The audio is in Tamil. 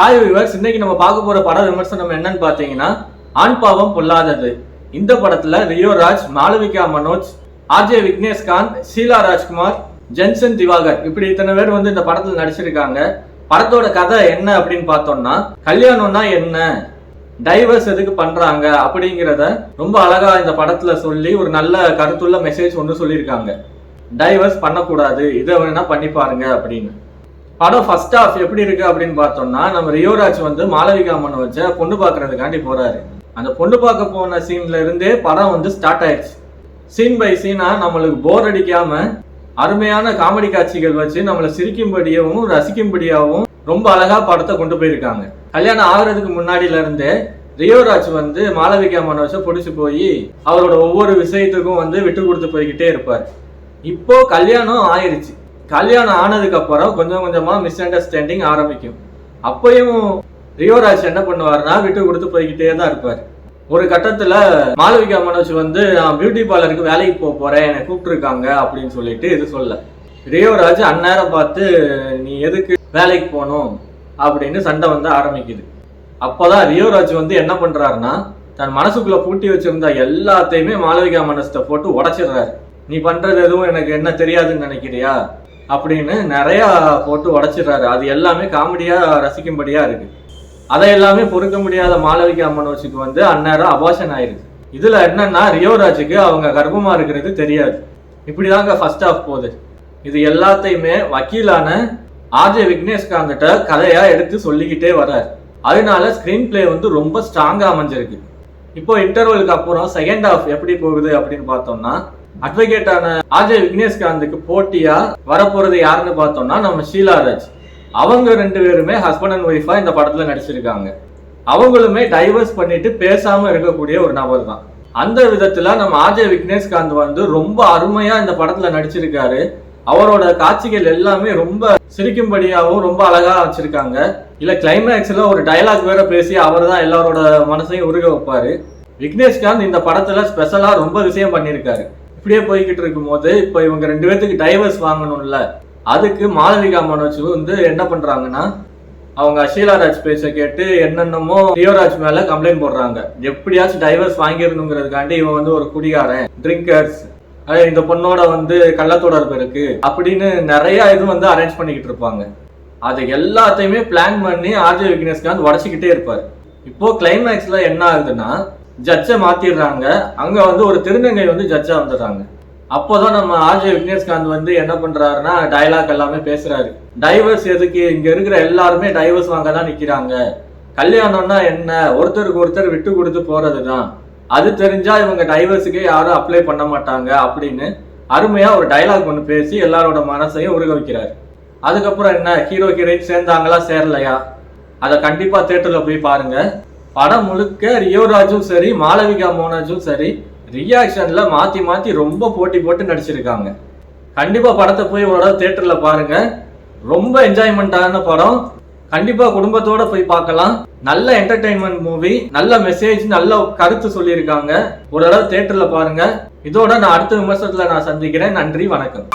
ஹாய் விவர்ஸ் இன்னைக்கு நம்ம பார்க்க போற பட விமர்சனம் என்னன்னு பார்த்தீங்கன்னா ஆண் பாவம் பொல்லாதது. இந்த படத்துல ரியோ ராஜ் மாளவிகா மனோஜ் ஆர்ஜே விக்னேஷ்காந்த் ஷீலா ராஜ்குமார் ஜென்சன் திவாகர் இப்படி இத்தனை பேர் வந்து இந்த படத்துல நடிச்சிருக்காங்க. படத்தோட கதை என்ன அப்படின்னு பார்த்தோம்னா கல்யாணம்னா என்ன? டைவர்ஸ் எதுக்கு பண்றாங்க அப்படிங்கிறத ரொம்ப அழகா இந்த படத்துல சொல்லி ஒரு நல்ல கருத்துள்ள மெசேஜ் ஒன்று சொல்லியிருக்காங்க. டைவர்ஸ் பண்ணக்கூடாது. இதை வேணா பண்ணி பாருங்க அப்படின்னு. படம் ஃபர்ஸ்ட் ஹாஃப் எப்படி இருக்கு அப்படின்னு பார்த்தோம்னா நம்ம ரியோராஜ் வந்து மாளவிகா மனோஜ பொண்ணு பார்க்கறதுக்காண்டி போறாரு. அந்த பொண்ணு பார்க்க போன சீன்ல இருந்தே படம் வந்து ஸ்டார்ட் ஆயிடுச்சு. சீன் பை சீனா நம்மளுக்கு போர் அடிக்காம அருமையான காமெடி காட்சிகள் வச்சு நம்மளை சிரிக்கும்படியாகவும் ரசிக்கும்படியாகவும் ரொம்ப அழகா படத்தை கொண்டு போயிருக்காங்க. கல்யாணம் ஆகுறதுக்கு முன்னாடில இருந்தே ரியோராஜ் வந்து மாளவிகா மனோஜ பிடிச்சி போய் அவரோட ஒவ்வொரு விஷயத்துக்கும் வந்து விட்டு கொடுத்து போய்கிட்டே இருப்பார். இப்போ கல்யாணம் ஆயிருச்சு. கல்யாணம் ஆனதுக்கு அப்புறம் கொஞ்சம் கொஞ்சமா மிஸ் அண்டர்ஸ்டாண்டிங் ஆரம்பிக்கும். அப்பயும் ரியோராஜ் என்ன பண்ணுவாருன்னா விட்டு கொடுத்து போய்கிட்டே தான் இருப்பார். ஒரு கட்டத்தில் மாளவிகா மனோஜ் வந்து நான் பியூட்டி பார்லருக்கு வேலைக்கு போக போகிறேன் என்னை கூப்பிட்டுருக்காங்க அப்படின்னு சொல்லிட்டு இது சொல்ல. ரியோராஜ் அந்நேரம் பார்த்து நீ எதுக்கு வேலைக்கு போகணும்? அப்படின்னு சண்டை வந்து ஆரம்பிக்குது. அப்போதான் ரியோராஜ் வந்து என்ன பண்ணுறாருன்னா தன் மனசுக்குள்ளே பூட்டி வச்சிருந்த எல்லாத்தையுமே மாளவிகா மனசத்தை போட்டு உடச்சிடுறாரு. நீ பண்ணுறது எதுவும் எனக்கு என்ன தெரியாதுன்னு நினைக்கிறியா? அப்படின்னு நிறையா போட்டு உடச்சிடுறாரு. அது எல்லாமே காமெடியாக ரசிக்கும்படியாக இருக்குது அதை எல்லாமே பொறுக்க முடியாத மாளவிகா மனோஜுக்கு வந்து அந்நேரம் அபாஷன் ஆயிருது. இதில் என்னன்னா ரியோராஜுக்கு அவங்க கர்ப்பமாக இருக்கிறது தெரியாது. இப்படிதாங்க ஃபர்ஸ்ட் ஆஃப் போகுது. இது எல்லாத்தையுமே வக்கீலான ஆர்ஜே விக்னேஷ்காந்திட்ட கதையாக எடுத்து சொல்லிக்கிட்டே வர்றார். அதனால ஸ்க்ரீன் பிளே வந்து ரொம்ப ஸ்ட்ராங்காக அமைஞ்சிருக்கு. இப்போ இன்டர்வலுக்கு அப்புறம் செகண்ட் ஆஃப் எப்படி போகுது அப்படின்னு பார்த்தோம்னா அட்வொகேட்டான ஆஜய் விக்னேஷ்காந்துக்கு போட்டியா வரப்போறது யாருன்னு பார்த்தோம்னா நம்ம ஷீலா ராஜ். அவங்க ரெண்டு பேருமே ஹஸ்பண்ட் அண்ட் ஒய்ஃபா இந்த படத்துல நடிச்சிருக்காங்க. அவங்களுமே டைவர்ஸ் பண்ணிட்டு பேசாம இருக்கக்கூடிய ஒரு நபர் தான். அந்த விதத்துல நம்ம ஆஜய் விக்னேஷ்காந்த் வந்து ரொம்ப அருமையா இந்த படத்துல நடிச்சிருக்காரு. அவரோட காட்சிகள் எல்லாமே ரொம்ப சிரிக்கும்படியாகவும் ரொம்ப அழகா வச்சிருக்காங்க. இல்ல கிளைமேக்ஸ்ல ஒரு டைலாக் வேற பேசி அவர் தான் எல்லாரோட மனசையும் உருக வைப்பாரு. விக்னேஷ்காந்த் இந்த படத்துல ஸ்பெஷலா ரொம்ப விஷயம் பண்ணியிருக்காரு. இப்படியே போய்கிட்டு இருக்கும்போது இப்போ இவங்க ரெண்டு பேர்த்துக்கு டைவர்ஸ் வாங்கணும்ல அதுக்கு மாளவிகா மனோஜ் வந்து என்ன பண்றாங்கன்னா அவங்க அஷீலா ராஜ் பேச கேட்டு என்னென்னமோ ரியோராஜ் மேல கம்ப்ளைண்ட் போடுறாங்க. எப்படியாச்சும் டைவர்ஸ் வாங்கிடணுங்கிறதுக்காண்டி இவன் வந்து ஒரு குடிகாரன் ட்ரிங்கர்ஸ் இந்த பொண்ணோட வந்து கள்ளத்தொடர்பு இருக்கு அப்படின்னு நிறைய இது வந்து அரேஞ்ச் பண்ணிக்கிட்டு இருப்பாங்க. அது எல்லாத்தையுமே பிளான் பண்ணி ஆர்ஜே விக்னேஷ்காந்த் உடச்சிக்கிட்டே இருப்பார். இப்போ கிளைமேக்ஸ்ல என்ன ஆகுதுன்னா ஜட்ஜை மாத்திடுறாங்க. அங்கே வந்து ஒரு திருநங்கை வந்து ஜட்ஜாக வந்துடுறாங்க. அப்போதான் நம்ம ஆர்ஜே விக்னேஷ்காந்த் வந்து என்ன பண்றாருன்னா டயலாக் எல்லாமே பேசுறாரு. டைவர்ஸ் எதுக்கு? இங்க இருக்கிற எல்லாருமே டைவர்ஸ் வாங்க தான் நிக்கிறாங்க. கல்யாணம்னா என்ன? ஒருத்தருக்கு ஒருத்தர் விட்டு கொடுத்து போறதுதான். அது தெரிஞ்சா இவங்க டைவர்ஸுக்கே யாரும் அப்ளை பண்ண மாட்டாங்க அப்படின்னு அருமையா ஒரு டைலாக் ஒன்று பேசி எல்லாரோட மனசையும் உருக வைக்கிறாரு. அதுக்கப்புறம் என்ன? ஹீரோ ஹீரோயின் சேர்ந்தாங்களா? சேரலையா? அதை கண்டிப்பா தேட்டர்ல போய் பாருங்க. படம் முழுக்க ரியோராஜும் சரி மாளவிகா மோனாஜும் சரி ரியாக்ஷன்ல மாத்தி மாத்தி ரொம்ப போட்டி போட்டு நடிச்சிருக்காங்க. கண்டிப்பா படத்தை போய் ஒரு தடவை தேட்டர்ல பாருங்க. ரொம்ப என்ஜாய்மெண்ட்டான படம். கண்டிப்பா குடும்பத்தோட போய் பார்க்கலாம். நல்ல என்டர்டைன்மெண்ட் மூவி நல்ல மெசேஜ் நல்ல கருத்து சொல்லியிருக்காங்க. ஒரு தடவை தேட்டர்ல பாருங்க. இதோட நான் அடுத்த விமர்சனத்துல நான் சந்திக்கிறேன். நன்றி வணக்கம்.